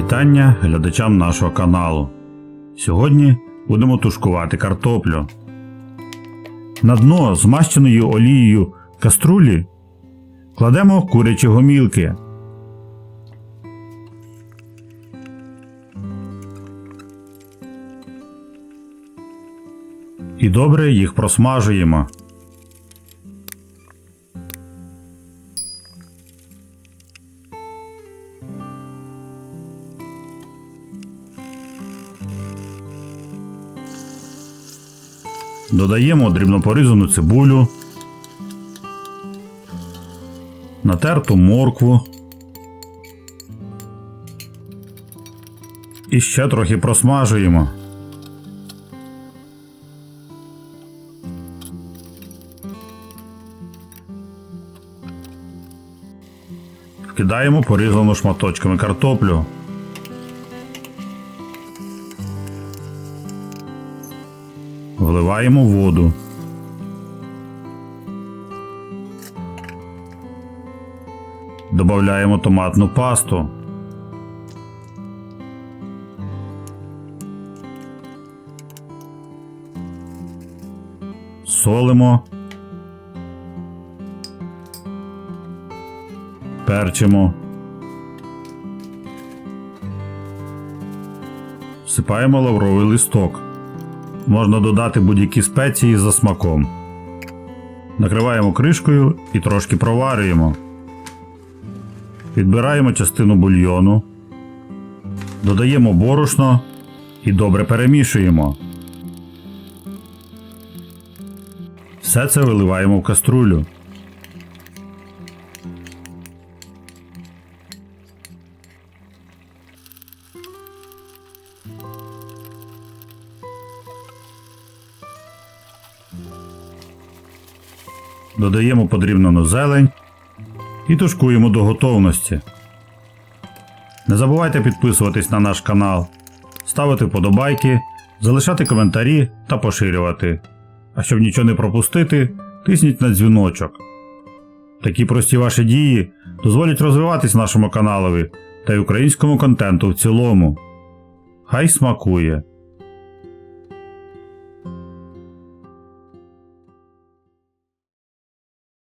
Вітання глядачам нашого каналу. Сьогодні будемо тушкувати картоплю. На дно змащеної олією каструлі кладемо курячі гомілки. І добре їх просмажуємо. Додаємо дрібно порізану цибулю, натерту моркву. І ще трохи просмажуємо. Вкидаємо порізану шматочками картоплю. Вливаємо воду. Добавляємо томатну пасту. Солимо. Перчимо. Всипаємо лавровий листок. Можна додати будь-які спеції за смаком. Накриваємо кришкою і трошки проварюємо. Відбираємо частину бульйону. Додаємо борошно і добре перемішуємо. Все це виливаємо в каструлю. Додаємо подрібнену зелень і тушкуємо до готовності. Не забувайте підписуватись на наш канал, ставити вподобайки, залишати коментарі та поширювати. А щоб нічого не пропустити, тисніть на дзвіночок. Такі прості ваші дії дозволять розвиватись нашому каналові та й українському контенту в цілому. Хай смакує!